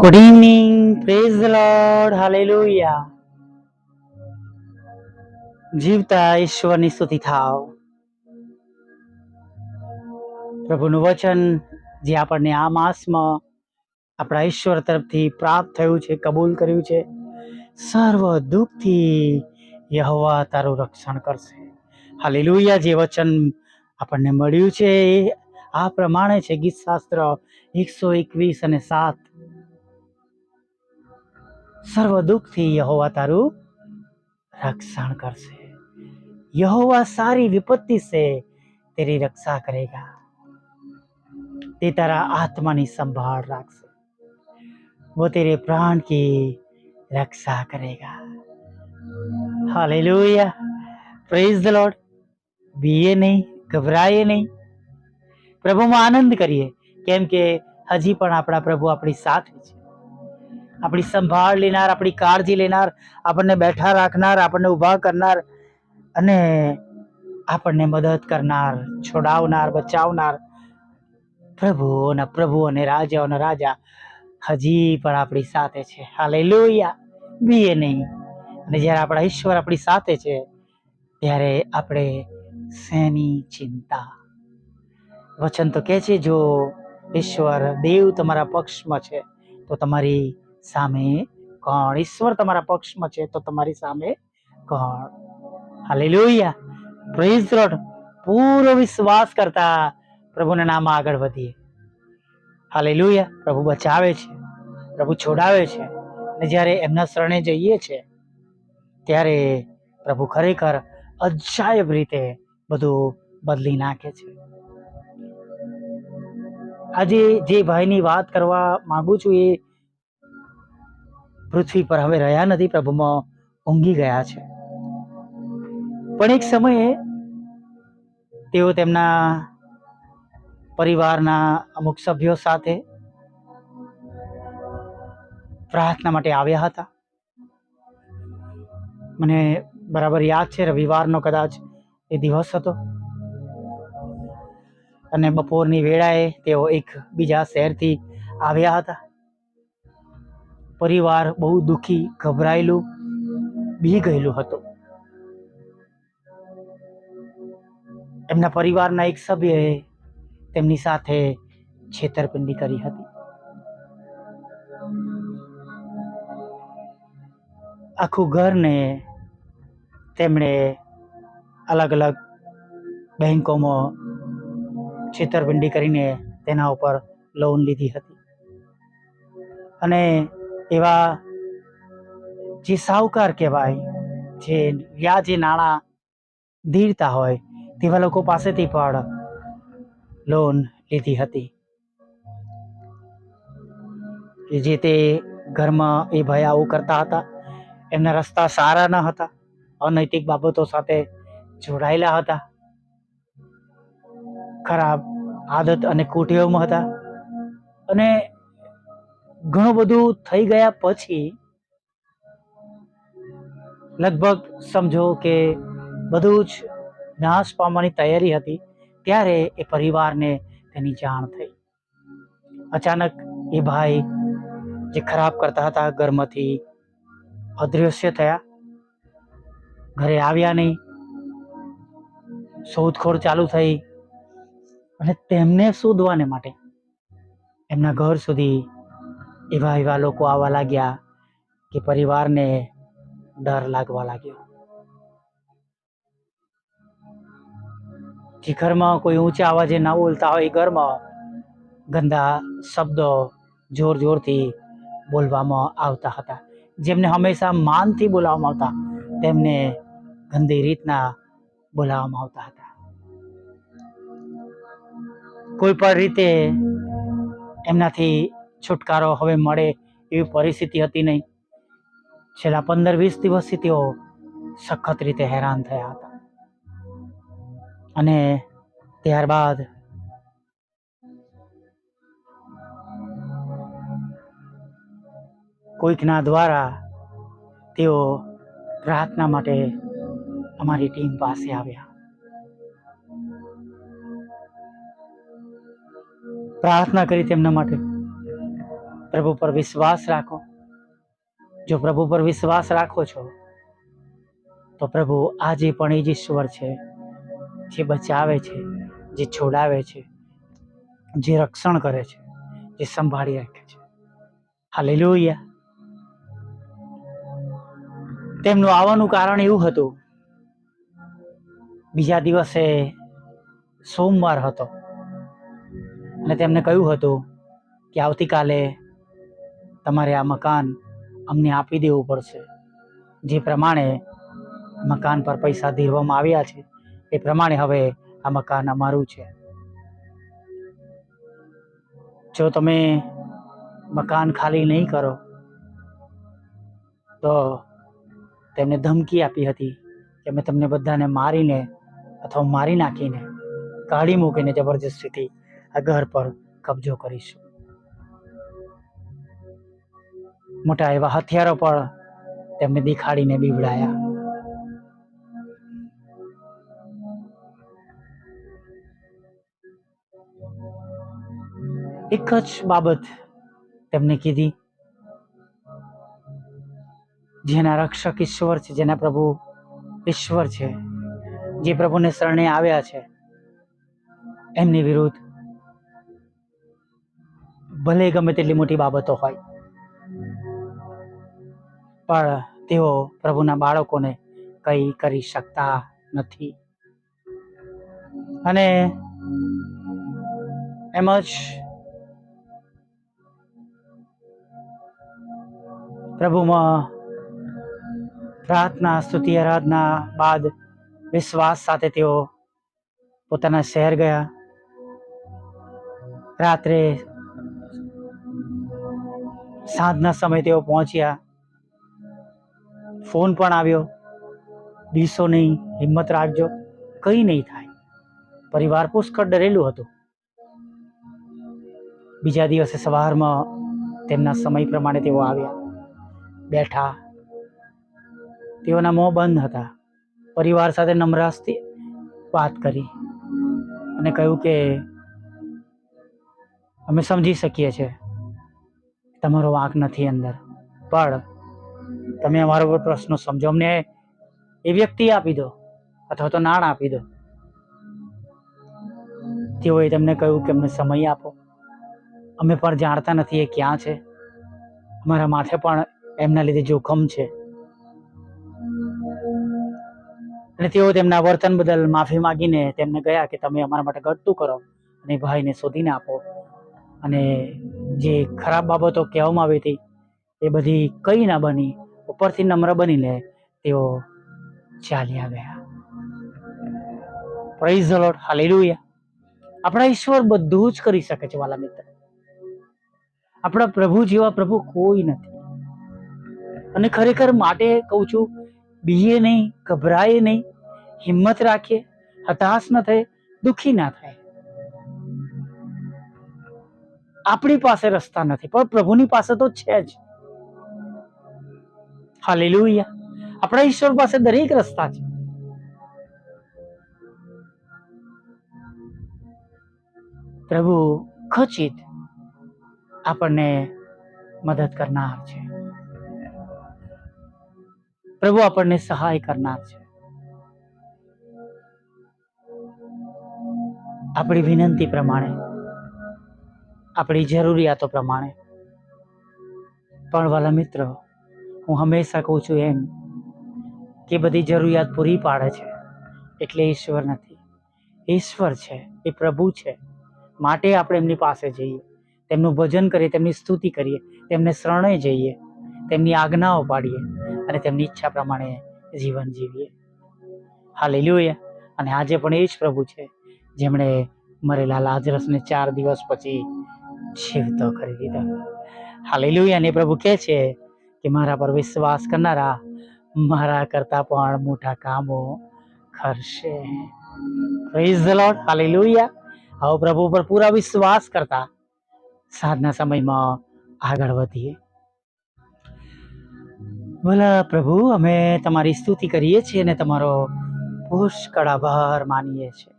Good evening. Praise the Lord. Hallelujah. જીવતા ઈશ્વરની સ્તુતિ થાવ પ્રભુનું વચન જે આપણને આ માસમાં આપણા ઈશ્વર તરફથી પ્રાપ્ત થયું છે, કબૂલ કર્યું છે, સર્વ દુઃખથી યહવા તારું રક્ષણ કરશે હાલેલુયા જે વચન આપણને મળ્યું છે, એ આ પ્રમાણે છે ગીત શાસ્ત્ર એકસો એકવીસ અને સાત સર્વ દુઃખથી યહોવા તારું રક્ષણ કરશે. યહોવા સારી વિપત્તિ સે તેરી રક્ષા કરેગા. તે તારા આત્માની સંભાળ રાખશે. વો તેરે પ્રાણ કી રક્ષા કરેગા. હાલેલુયા. પ્રેઝ ધ લોર્ડ બીએ નહીં ગભરાયે નહીં. પ્રભુમાં આનંદ કરીએ. કેમ કે હજી પણ આપણા પ્રભુ આપણી સાથે છે. આપણી સંભાળ લેનાર, આપણી કાળજી લેનાર, આપણને બેઠા રાખનાર, આપણને ઊભા કરનાર અને આપણને મદદ કરનાર, છોડાવનાર, બચાવનાર પ્રભુઓના પ્રભુ અને રાજાઓના રાજા હજી પણ આપણી સાથે છે. હાલે લોહિયા બીએ નહીં. અને જ્યારે આપણા ઈશ્વર આપણી સાથે છે, ત્યારે આપણે શેની ચિંતા? વચન તો કહે છે, જો ઈશ્વર દેવ તમારા પક્ષમાં છે, તો તમારી સામે કોણ? ઈશ્વર તમારા પક્ષમાં છે તો તમારી સામે કોણ? હાલેલુયા. પ્રેઝ લોર્ડ પૂરો વિશ્વાસ કરતા પ્રભુના નામ આગળ વધીએ. હાલેલુયા. પ્રભુ બચાવે છે. પ્રભુ છોડાવે છે. અને જ્યારે એમના શરણે જઈએ છે, ત્યારે પ્રભુ ખરેખર અજાયબ રીતે બધું બદલી નાખે છે. આજે જે ભાઈની વાત કરવા માંગુ છું એ પૃથ્વી પર હવે રહ્યા નથી પ્રભુમાં ઊંઘી ગયા છે. પણ એક સમયે તેઓ તેમના પરિવારના અમુક સભ્યો સાથે પ્રાર્થના માટે આવ્યા હતા. મને બરાબર યાદ છે, રવિવારનો કદાચ એ દિવસ હતો. અને બપોરની વેળાએ તેઓ એક બીજા શહેરથી આવ્યા હતા. પરિવાર બહુ દુઃખી, ગભરાયેલું બી ગયેલું હતું. એમના પરિવારના એક સભ્યએ તેમની સાથે છેતરપિંડી કરી હતી. આખું ઘરને તેમણે અલગ અલગ બેંકોમાં છેતરપિંડી કરીને તેના ઉપર લોન લીધી હતી. અને એવા જે સાહુકાર કહેવાય, જે વ્યાજે નાણાં ધીરતા હોય, તેવા લોકો પાસેથી પણ લોન લીધી હતી. કે જે તે ઘરમાં એ ભાઈ આવું કરતા હતા, એમના રસ્તા સારા ન હતા, અનૈતિક બાબતો સાથે જોડાયેલા હતા. ખરાબ આદત અને કુટેવમાં હતા. અને ઘણું બધું થઈ ગયા પછી લગભગ સમજો કે બધું જ નાશ પામવાની તૈયારી હતી, ત્યારે એ પરિવારને તેની જાણ થઈ. અચાનક એ ભાઈ જે ખરાબ કરતા હતા, ઘરમાંથી અદૃશ્ય થયા. ઘરે આવ્યા નહીં. શોધખોળ ચાલુ થઈ અને તેમને શોધવાને માટે એમના ઘર સુધી એવા એવા લોકો આવવા લાગ્યા કે પરિવારને ડર લાગવા લાગ્યો. જે ઘરમાં કોઈ ઊંચા અવાજે ના બોલતા હોય એ ઘરમાં ગંદા શબ્દો જોર જોરથી બોલવામાં આવતા હતા. જેમને હંમેશા માનથી બોલાવવામાં આવતા, તેમને ગંદી રીતના બોલાવવામાં આવતા હતા. કોઈ પણ રીતે એમનાથી છુટકારો હવે મળે એવી પરિસ્થિતિ હતી નહીં. છેલ્લા પંદર વીસ દિવસથી તેઓ સખત રીતે હેરાન થયા હતા. અને ત્યારબાદ કોઈકના દ્વારા તેઓ પ્રાર્થના માટે અમારી ટીમ પાસે આવ્યા. પ્રાર્થના કરી તેમના માટે પ્રભુ પર વિશ્વાસ રાખો. જો પ્રભુ પર વિશ્વાસ રાખો છો, તો પ્રભુ આજે પણ એ જ ઈશ્વર છે, જે બચાવે છે, જે છોડાવે છે, જે રક્ષણ કરે છે, જે સંભાળી રાખે છે. હાલેલુયા. તેમનું આવવાનું કારણ એવું હતું, બીજા દિવસે સોમવાર હતો. અને તેમને કહ્યું હતું કે આવતીકાલે તમારે આ મકાન અમને આપી દેવું પડશે. જે પ્રમાણે મકાન પર પૈસા ધીરવામાં આવ્યા છે, એ પ્રમાણે હવે આ મકાન અમારું છે. જો તમે મકાન ખાલી નહીં કરો, તો તેમને ધમકી આપી હતી કે અમે તમને બધાને મારીને અથવા મારી નાખીને, કાઢી મૂકીને જબરજસ્તીથી આ ઘર પર કબજો કરીશું. મોટા એવા હથિયારો પણ તેમને દેખાડીને બીવડાયા. એક જ બાબત તેમને કીધી. જેના રક્ષક ઈશ્વર છે, જેના પ્રભુ ઈશ્વર છે, જે પ્રભુને શરણે આવ્યા છે, એમની વિરુદ્ધ ભલે ગમે તેટલી મોટી બાબતો હોય. પણ તેઓ પ્રભુના બાળકોને કંઈ કરી શકતા નથી. અને એમ જ પ્રભુમાં પ્રાર્થના, સ્તુતિ, આરાધના બાદ વિશ્વાસ સાથે તેઓ પોતાના શહેર ગયા. રાત્રે સાંજના સમયે તેઓ પહોંચ્યા. ફોન પણ આવ્યો. બીસો નહીં, હિંમત રાખજો. કંઈ નહીં થાય. પરિવાર પુષ્કળ ડરેલું હતું. બીજા દિવસે સવારમાં તેમના સમય પ્રમાણે તેઓ આવ્યા. બેઠા. તેઓના મોં બંધ હતા. પરિવાર સાથે નમ્રાસથી વાત કરી અને કહ્યું કે, અમે સમજી શકીએ છીએ. તમારો વાંક નથી અંદર. પણ તમે અમારો પ્રશ્ન સમજો. અમને એ વ્યક્તિ આપી દો અથવા તો નાણાં આપી દો. તેઓએ તેમને કહ્યું કે અમને સમય આપો. અમે પણ જાણતા નથી એ ક્યાં છે. અમારા માથે પણ એમના લીધે જોખમ છે. અને તેઓ તેમના વર્તન બદલ માફી માંગીને તેમને ગયા કે તમે અમારા માટે ઘટતું કરો અને ભાઈને શોધીને આપો. અને જે ખરાબ બાબતો કહેવામાં આવી હતી એ બધી કઈ ના બની. ઉપરથી નમ્ર બનીને તેઓ ચાલ્યા ગયા. પ્રાઇઝ ધ લોર્ડ હાલેલુયા આપણા ઈશ્વર બધું જ કરી શકે છે, વાલા મિત્ર. આપણા પ્રભુ જેવા પ્રભુ કોઈ નથી. અને ખરેખર માટે કહું છું, બીએ નહીં, ગભરાએ નહીં, હિંમત રાખીએ, હતાશ ન થાય દુઃખી ના થાય આપણી પાસે રસ્તા નથી, પણ પ્રભુની પાસે તો છે જ. હાલેલુયા. આપણા ઈશ્વર પાસે દરેક રસ્તા છે. પ્રભુ ખચિત આપણને મદદ કરનાર છે. પ્રભુ આપણને સહાય કરનાર છે. આપણી વિનંતી પ્રમાણે, આપણી જરૂરિયાતો પ્રમાણે, પણ વાલા મિત્ર હું હંમેશા કહું છું એમ કે બધી જરૂરિયાત પૂરી પાડે છે એટલે ઈશ્વર નથી. ઈશ્વર છે, એ પ્રભુ છે. માટે આપણે એમની પાસે જઈએ, તેમનું ભજન કરીએ, તેમની સ્તુતિ કરીએ, તેમને શરણે જઈએ, તેમની આજ્ઞાઓ પાડીએ અને તેમની ઈચ્છા પ્રમાણે જીવન જીવીએ. હાલેલુયા. અને આજે પણ એ જ પ્રભુ છે, જેમણે મરેલા લાજરસને ચાર દિવસ પછી જીવતો કરી દીધો. હાલેલુયા. અને પ્રભુ કહે છે કે મારા પર વિશ્વાસ કરનારા મારા કરતા પણ મોટા કામો કરશે. પ્રેઝ ધ લોર્ડ હાલેલુયા આવો પ્રભુ પર પૂરા વિશ્વાસ કરતા સાંજના સમયમાં આગળ વધીએ. ભલા પ્રભુ, અમે તમારી સ્તુતિ કરીએ છીએ અને તમારો પુષ્કળ આભાર માનીએ છીએ.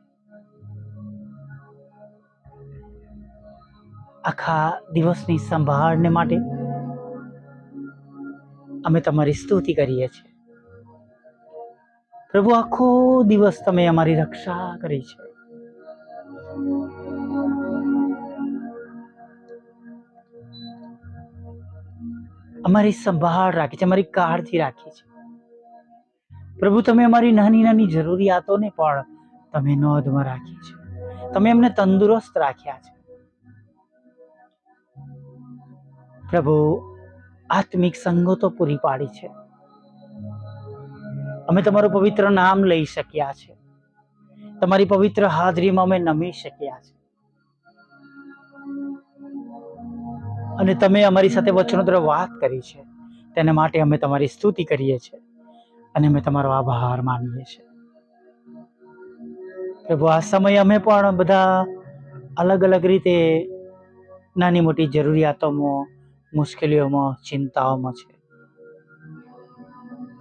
આખા દિવસની સંભાળને માટે અમે તમારી સ્તુતિ કરીએ છીએ. પ્રભુ, આખો દિવસ તમે અમારી રક્ષા કરી છે. અમારી સંભાળ રાખી છે, અમારી કાળજી રાખી છે. પ્રભુ, તમે અમારી નાની નાની જરૂરિયાતોને પણ તમે નોંધમાં રાખી છે. તમે એમને તંદુરસ્ત રાખ્યા છે. પ્રભુ આત્મિક સંગતો પૂરી પાડી છે. અમે તમારું પવિત્ર નામ લઈ શક્યા છે. તમારી પવિત્ર હાજરીમાં અમે નમી શક્યા છે. અને તમે અમારી સાથે વચનોદ્ર વાત કરી છે. તેના માટે અમે તમારી સ્તુતિ કરીએ છીએ અને અમે તમારો આભાર માનીએ છીએ પ્રભુ, આ સમયે અમે પણ બધા અલગ અલગ રીતે નાની મોટી જરૂરિયાતોમાં મુશ્કેલીઓમાં, ચિંતાઓમાં છે.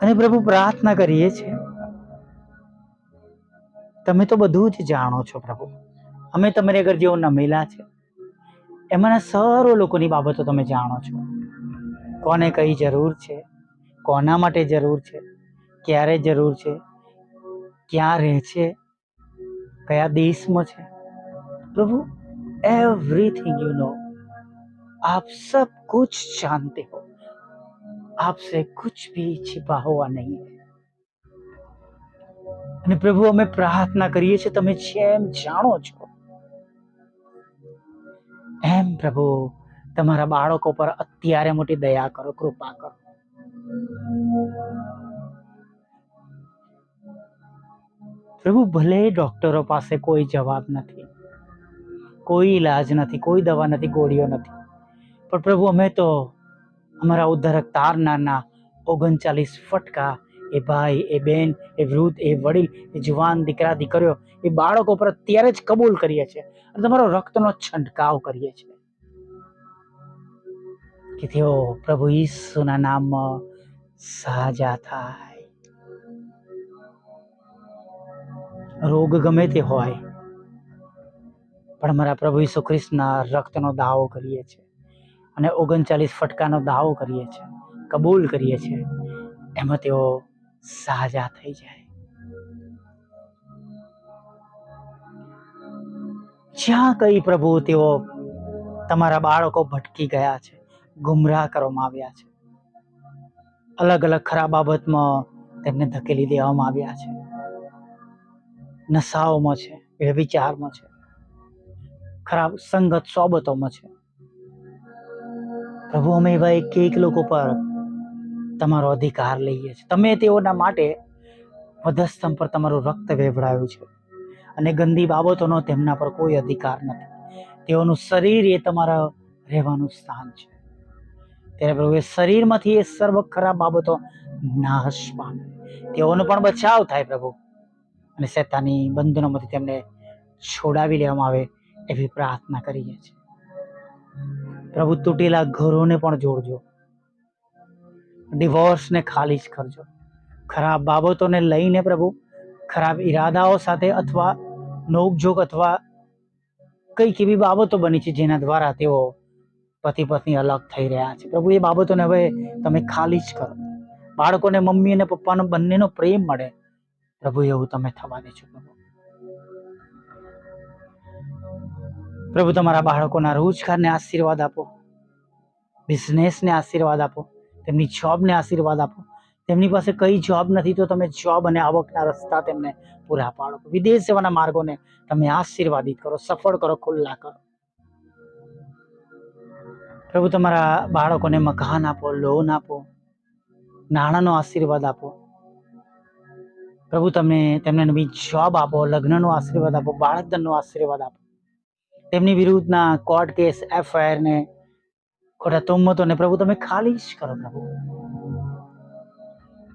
અને પ્રભુ પ્રાર્થના કરીએ છીએ. તમે તો બધું જ જાણો છો પ્રભુ. અમે તમારી આગળ જેઓ નમેલા છે. એમાંના સર્વ લોકોની બાબતો તમે જાણો છો. કોને કઈ જરૂર છે? કોના માટે જરૂર છે? ક્યારે જરૂર છે? ક્યાં રહે છે? કયા દેશમાં છે? પ્રભુ એવરીથિંગ યુ નો आप सब कुछ जानते हो आपसे कुछ भी छिपा हुआ नहीं है અને પ્રભુ અમે પ્રાર્થના કરીએ છીએ તમે જેમ જાણો છો એમ પ્રભુ તમારા બાળકો પર અત્યારે મોટી દયા કરો કૃપા કરો પ્રભુ ભલે ડોક્ટરો પાસે કોઈ જવાબ નથી કોઈ ઈલાજ નથી કોઈ દવા નથી ગોળીઓ નથી પણ પ્રભુ, અમે તો અમારા ઉદ્ધારક તારનારના ઓગણચાલીસ ફટકા, એ ભાઈ, એ બેન, એ વૃદ્ધ, એ વડીલ, એ જુવાન, દીકરા, દીકરીઓ, એ બાળકો પર અત્યારે જ કબૂલ કરીએ છીએ અને તમારો રક્તનો છંટકાવ કરીએ છીએ. કે તેઓ પ્રભુ ઈસુના નામમાં સાજા થાય. રોગ ગમે તે હોય, પણ અમારા પ્રભુ ઈસુ ખ્રિસ્તના રક્તનો દાવો કરીએ છીએ. અને ઓગણચાલીસ ફટકાનો દાવો કરીએ છીએ, કબૂલ કરીએ છીએ, એમાં તેઓ સાજા થઈ જાય. જ્યાં કઈ પ્રભુ તેઓ તમારા બાળકો ભટકી ગયા છે, ગુમરાહ કરવામાં આવ્યા છે, અલગ અલગ ખરાબ બાબતમાં તેમને ધકેલી દેવામાં આવ્યા છે, નશાઓમાં છે, વ્યભિચારમાં છે, ખરાબ સંગત સોબતોમાં છે. પ્રભુ, અમે એવા એક એક લોકો પર તમારો અધિકાર લઈએ છીએ. તમે તેઓના માટે વધસ્તંભ પર તમારું રક્ત વેવડાયું છે અને ગંદી બાબતોનો તેમના પર કોઈ અધિકાર નથી. તેઓનું શરીર એ તમારા રહેવાનું સ્થાન છે. ત્યારે પ્રભુ, એ શરીરમાંથી એ સર્વ ખરાબ બાબતો નાશ પામે. તેઓનો પણ બચાવ થાય પ્રભુ. અને શેતાની બંધનોમાંથી તેમને છોડાવી લેવામાં આવે એવી પ્રાર્થના કરીએ છીએ. પ્રભુ તૂટેલા ઘરોને પણ જોડજો. ડિવોર્સને ખાલી જ કરજો. ખરાબ બાબતોને લઈને પ્રભુ, ખરાબ ઈરાદાઓ સાથે અથવા નોકઝોક અથવા કંઈક એવી બાબતો બની છે જેના દ્વારા તેઓ પતિ પત્ની અલગ થઈ રહ્યા છે. પ્રભુ, એ બાબતોને હવે તમે ખાલી જ કરો. બાળકોને મમ્મી અને પપ્પાનો બંનેનો પ્રેમ મળે. પ્રભુ, એવું તમે થવા દેજો પ્રભુ પ્રભુ, તમારા બાળકોના રોજગારને આશીર્વાદ આપો. બિઝનેસને આશીર્વાદ આપો. તેમની જોબને આશીર્વાદ આપો. તેમની પાસે કઈ જોબ નથી, તો તમે જોબ અને આવકના રસ્તા તેમને પૂરા પાડો. વિદેશ જવાના માર્ગોને તમે આશીર્વાદિત કરો, સફળ કરો, ખુલ્લા કરો. પ્રભુ, તમારા બાળકોને મકાન આપો લોન આપો, નાણાંનો આશીર્વાદ આપો. પ્રભુ તમે તેમને નવી જોબ આપો, લગ્નનો આશીર્વાદ આપો, બાળકધનનો આશીર્વાદ આપો. તેમની વિરુદ્ધના કોર્ટ કેસ એફઆઈઆર ને ખોટા તોમતોને પ્રભુ તમે ખાલી જ કરો પ્રભુ.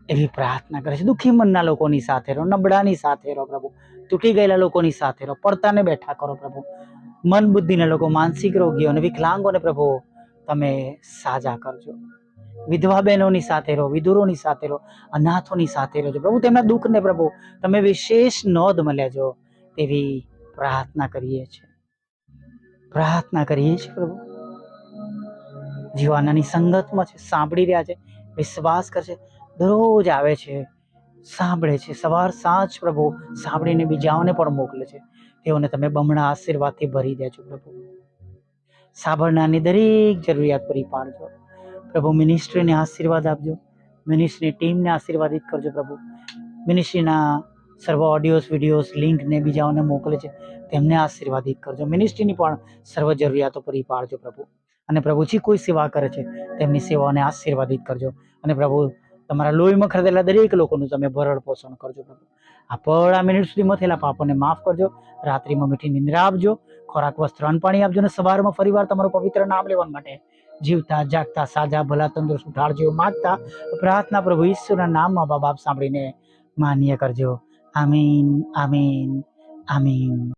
એવી પ્રાર્થના કરે છે. દુઃખી મનના લોકોની સાથે રહો, નબળાની સાથે રહો પ્રભુ. તૂટી ગયેલા લોકોની સાથે રહો, પડતાને બેઠા કરો પ્રભુ. મન બુદ્ધિના લોકો, માનસિક રોગીઓ અને વિકલાંગોને પ્રભુ તમે સાજા કરજો. વિધવા બહેનોની સાથે રહો, વિધુરોની સાથે રહો, અનાથોની સાથે રહેજો. પ્રભુ, તેમના દુઃખને પ્રભુ તમે વિશેષ નોંધ લેજો તેવી પ્રાર્થના કરીએ છીએ. પ્રાર્થના કરીએ છીએ પ્રભુ, જીવાનાની સંગતમાં છે, સાંભળી રહ્યા છે, વિશ્વાસ કરશે. દરરોજ આવે છે, સાંભળે છે, સવાર સાંજ પ્રભુ, સાંભળીને બીજાઓને પણ મોકલે છે. તેઓને તમે બમણા આશીર્વાદથી ભરી દેજો પ્રભુ. સાંભળનારની દરેક જરૂરિયાત પૂરી પાડજો. પ્રભુ, મિનિસ્ટ્રીને આશીર્વાદ આપજો. મિનિસ્ટ્રીની ટીમને આશીર્વાદિત કરજો પ્રભુ. મિનિસ્ટ્રીના સર્વ ઓડિયોઝ વિડીયોઝ લિંકને બીજાઓને મોકલે છે. તેમને આશીર્વાદિત કરજો. મિનિસ્ટ્રીની પણ સર્વ જરૂરિયાતો પૂરી પાડજો પ્રભુ. અને પ્રભુ જે કોઈ સેવા કરે છે, તેમની સેવાઓને આશીર્વાદિત કરજો. અને પ્રભુ, તમારા લોહીમાં ખરીદેલા દરેક લોકોનું તમે ભરણ પોષણ કરજો પ્રભુ. આ પળા મિનિટ સુધીમાં થયેલા પાપોને માફ કરજો. રાત્રિમાં મીઠી નિંદ્રા આપજો. ખોરાક, વસ્ત્ર, અન્ન પાણી આપજો અને સવારમાં ફરીવાર તમારું પવિત્ર નામ લેવા માટે જીવતા, જાગતા, સાજા, ભલા, તંદુરસ્ત, ઉઠાડજો માગતા પ્રાર્થના પ્રભુ ઈશ્વરના નામમાં બાબા સાંભળીને માન્ય કરજો. આમીન આમીન આમીન.